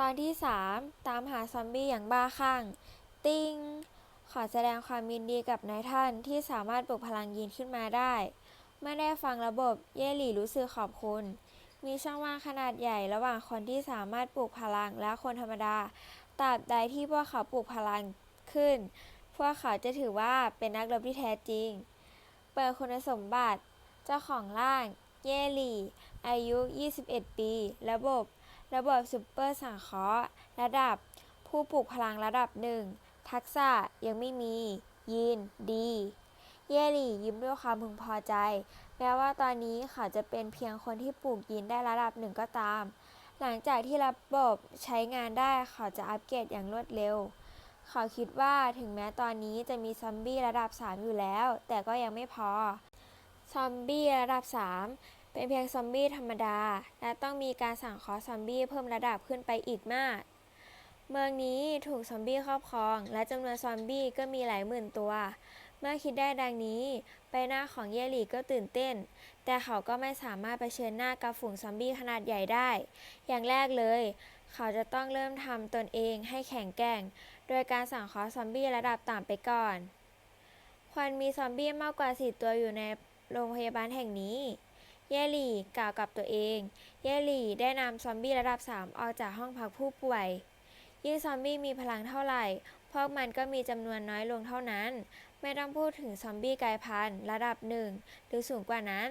ตอนที่ 3 ตามหาซอมบี้อย่างบ้าคลั่ง ติงขอแสดงความยินดีกับนายท่านที่สามารถปลุกพลังยีนขึ้นมาได้ เมื่อได้ฟังระบบเย่หลี่รู้สึกขอบคุณ มีช่องว่างขนาดใหญ่ระหว่างคนที่สามารถปลุกพลังและคนธรรมดา ตราบใดที่พวกเขาปลุกพลังขึ้น พวกเขาจะถือว่าเป็นนักรบที่แท้จริง เปิดคุณสมบัติ เจ้าของร่าง เย่หลี่ อายุ 21 ปี ระบบ ระบบซูเปอร์สังเคราะห์ ระดับ ผู้ปลุกพลังระดับหนึ่ง ทักษะยังไม่มียีนดี เยลี่ยิ้มด้วยความพึงพอใจ แม้ว่าตอนนี้เขาจะเป็นเพียงคนที่ปลูกยีนได้ระดับหนึ่งก็ตาม หลังจากที่ระบบใช้งานได้เขาจะอัปเกรดอย่างรวดเร็ว เขาคิดว่าถึงแม้ตอนนี้จะมีซอมบี้ระดับ 3 อยู่แล้ว แต่ก็ยังไม่พอ ซอมบี้ระดับ 3 เป็นเพียงซอมบี้ธรรมดา และต้องมีการสั่งเคอซอมบี้เพิ่มระดับขึ้นไปอีกมาก เมืองนี้ถูกซอมบี้ครอบครอง และจำนวนซอมบี้ก็มีหลายหมื่นตัว เมื่อคิดได้ดังนี้ ใบหน้าของเยลี่ก็ตื่นเต้น แต่เขาก็ไม่สามารถเผชิญหน้ากับฝูงซอมบี้ขนาดใหญ่ได้ อย่างแรกเลย เขาจะต้องเริ่มทำตนเองให้แข็งแกร่ง โดยการสั่งเคอซอมบี้ระดับต่ำไปก่อน ควรมีซอมบี้มากกว่า4ตัวอยู่ในโรงพยาบาลแห่งนี้ เยหลี่กล่าวกับตัวเอง เยหลี่ได้นำซอมบี้ระดับ 3 ออกจากห้องพักผู้ป่วย ยิ่งซอมบี้มีพลังเท่าไหร่ พวกมันก็มีจำนวนน้อยลงเท่านั้น ไม่ต้องพูดถึงซอมบี้กายพันธุ์ระดับหนึ่งหรือสูงกว่านั้น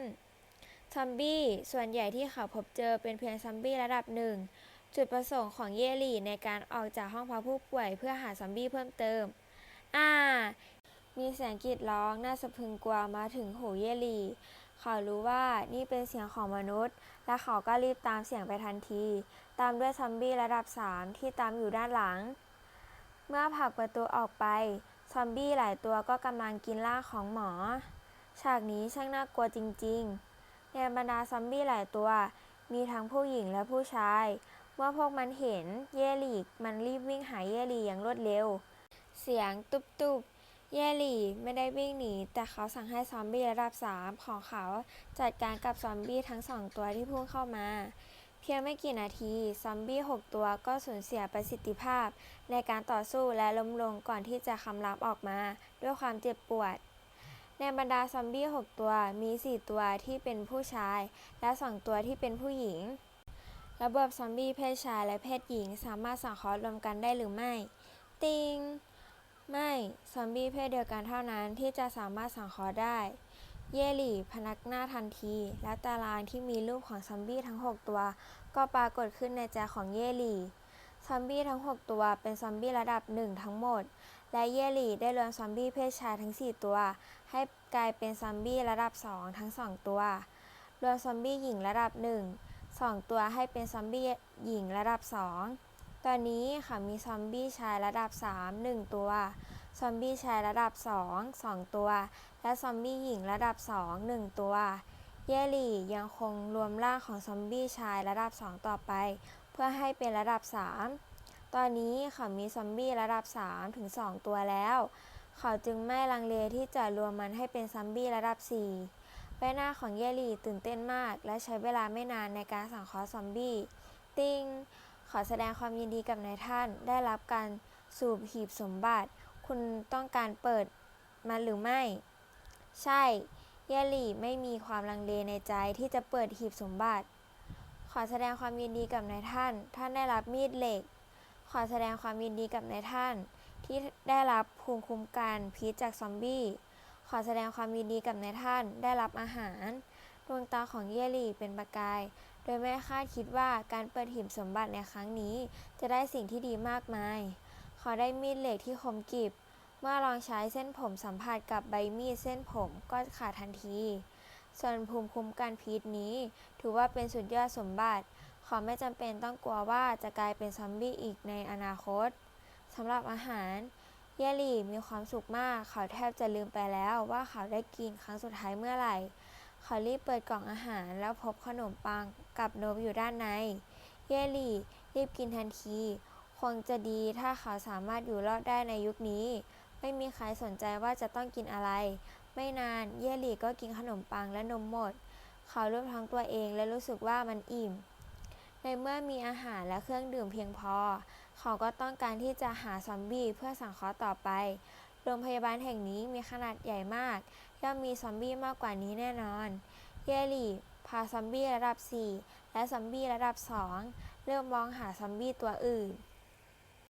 ซอมบี้ส่วนใหญ่ที่เขาพบเจอเป็นเพียงซอมบี้ระดับหนึ่งจุดประสงค์ของเยหลี่ในการออกจากห้องพักผู้ป่วยเพื่อหาซอมบี้เพิ่มเติม อ่า มีเสียงกรีดร้องน่าสะพรึงกลัวมาถึงหูเยหลี่ เขารู้ว่านี่เป็นเสียงของมนุษย์ และเขาก็รีบตามเสียงไปทันที ตามด้วยซอมบี้ระดับ 3 ที่ตามอยู่ด้านหลัง เมื่อผลักประตูออกไป ซอมบี้หลายตัวก็กำลังกินร่างของหมอ ฉากนี้ช่างน่ากลัวจริง ๆ ในบรรดาซอมบี้หลายตัว มีทั้งผู้หญิงและผู้ชาย เมื่อพวกมันเห็นเยลี่มันรีบวิ่งหาเยลีอย่างรวดเร็ว เสียงตุบตุบ เยหลี่ไม่ได้วิ่งหนี แต่เขาสั่งให้ซอมบี้ระดับ 3 ของเขาจัดการกับซอมบี้ทั้งสองตัวที่พุ่งเข้ามา เพียงไม่กี่นาที ซอมบี้ 6 ตัวก็สูญเสียประสิทธิภาพ ในการต่อสู้และล้มลงก่อนที่จะคำรามออกมา ด้วยความเจ็บปวด ในบรรดาซอมบี้ 6 ตัวมี 4 ตัวที่เป็นผู้ชาย และ 2 ตัวที่เป็นผู้หญิง ระบบซอมบี้เพศชายและเพศหญิงสามารถสังเคราะห์รวมกันได้หรือไม่ ติง ไม่ซอมบี้เพศเดียวกันเท่านั้นที่จะสามารถสังเคราะห์ได้ เยหลี่พนักหน้าทันที และตารางที่มีรูปของซอมบี้ทั้ง 6 ตัว ก็ปรากฏขึ้นในใจของเยหลี่ซอมบี้ทั้ง 6 ตัวเป็นซอมบี้ระดับ 1 ทั้งหมด และเยหลี่ได้รวมซอมบี้เพศชายทั้ง 4 ตัว ให้กลายเป็นซอมบี้ระดับ 2 ทั้ง 2 ตัว รวมซอมบี้หญิงระดับ 1 2 ตัวให้เป็นซอมบี้หญิงระดับ 2 ตอนนี้เขามีซอมบี้ชายระดับ 3 1 ตัว ซอมบี้ชายระดับ 2 2 ตัว และซอมบี้หญิงระดับ 2 1 ตัว เยลี่ยังคงรวมร่างของซอมบี้ชายระดับ 2 ต่อไป เพื่อให้เป็นระดับ 3 ตอนนี้เขามีซอมบี้ระดับ 3 ถึง 2 ตัวแล้ว เขาจึงไม่ลังเลที่จะรวมมันให้เป็นซอมบี้ระดับ 4 ใบหน้าของเยลี่ตื่นเต้นมาก และใช้เวลาไม่นานในการสังเคราะห์ซอมบี้ ติงข อแสดงความยินดีกับนายท่านได้รับการสูบหีบสมบัติ คุณต้องการเปิดมันหรือไม่ ใช่เยลี่ไม่มีความลังเลในใจที่จะเปิดหีบสมบัติ ขอแสดงความยินดีกับนายท่าน ท่านได้รับมีดเหล็ก ขอแสดงความยินดีกับนายท่าน ที่ได้รับภูมิคุ้มกันพิษจากซอมบี้ ขอแสดงความยินดีกับนายท่านได้รับอาหาร ดวงตาของเยลี่เป็นประกาย โดยไม่คาดคิดว่าการเปิดหีบสมบัติในครั้งนี้ จะได้สิ่งที่ดีมากมาย เขาได้มีดเหล็กที่คมกริบ เมื่อลองใช้เส้นผมสัมผัสกับใบมีดเส้นผมก็ขาดทันที ส่วนภูมิคุ้มกันพิษนี้ ถือว่าเป็นสุดยอดสมบัติ เขาไม่จำเป็นต้องกลัวว่าจะกลายเป็นซอมบี้อีกในอนาคตสำหรับอาหารเยลี่มีความสุขมาก เขาแทบจะลืมไปแล้วว่าเขาได้กินครั้งสุดท้ายเมื่อไหร่ เขารีบเปิดกล่องอาหารแล้วพบขนมปังกับนมอยู่ด้านใน เยลี่รีบกินทันที คงจะดีถ้าเขาสามารถอยู่รอดได้ในยุคนี้ ไม่มีใครสนใจว่าจะต้องกินอะไร ไม่นานเยลี่ก็กินขนมปังและนมหมด เขารูปท้องตัวเองและรู้สึกว่ามันอิ่ม ในเมื่อมีอาหารและเครื่องดื่มเพียงพอ เขาก็ต้องการที่จะหาซอมบี้เพื่อสังเคราะห์ต่อไป โรงพยาบาลแห่งนี้มีขนาดใหญ่มาก ย่อมมีซอมบี้มากกว่านี้แน่นอน เยลี่พาซอมบี้ระดับ 4 และซอมบี้ระดับ 2 เริ่มมองหาซอมบี้ตัวอื่น